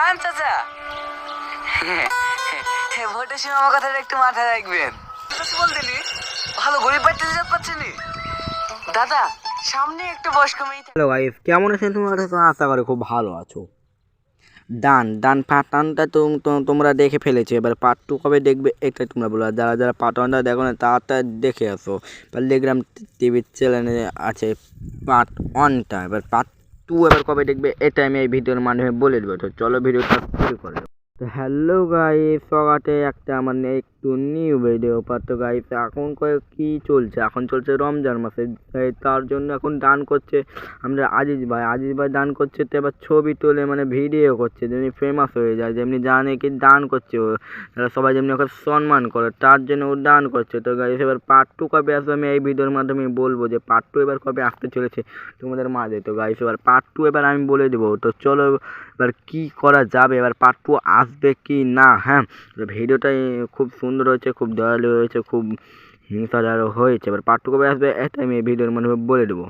চান চাচা। ভোটের সময় আমার কথাটা একটু মাথায় রাখবেন। কিছু বলতেনি ভালো গরিব বাড়িতে যেতে পারছিনি দাদা সামনে একটা বয়স্ক মেয়ে হ্যালো গাইস কেমন আছেন তোমরা? তো আশা করি খুব ভালো আছো। ডান ডান পাটানটা তো তো- তোমরা দেখে ফেলেছো। এবার পার্ট টু কবে দেখবে এটা তোমরা বলো। যারা যারা পার্ট ওয়ানটা দেখো না তাড়াতাড়ি দেখে আসো। এবার টেলিগ্রাম টিভির চ্যানেলে আছে পার্ট ওয়ানটা এবার পার্ট টু এবার কবে দেখবে? এটা আমি এই ভিডিওর মাধ্যমে বলে দেবো। তো চলো ভিডিওটা শুরু করে তো হ্যালো গাইস সকাটে একটা আমার একটু নিউ ভিডিও পার তো গাইস এখন কি চলছে? এখন চলছে রমজান মাসে। তার জন্য এখন দান করছে আমরা আজিজ ভাই। আজিজ ভাই দান করছে তো এবার ছবি তোলে মানে ভিডিও করছে, যেমনি ফেমাস হয়ে যায়, যেমনি জানে কি দান করছে ও। সবাই যেমনি ওকে সম্মান করে, তার জন্য ও দান করছে। তো গাইস এবার পার্ট টু কবে আসবে আমি এই ভিডিওর মাধ্যমে বলব যে পার্ট টু এবার কবে আসতে চলেছে তোমাদের মাঝে। তো গাইস এবার পার্ট টু এবার আমি বলে দেবো। তো চলো এবার কি করা যাবে? এবার পার্ট টু আসবে কি না? হ্যাঁ ভিডিওটাই খুব সুন্দর হয়েছে, খুব দয়ালু হয়েছে, খুব হিংসাদারও হয়েছে। এবার পার্ট কবে আসবে? এটা আমি ভিডিওর মধ্যে বলে দেবো।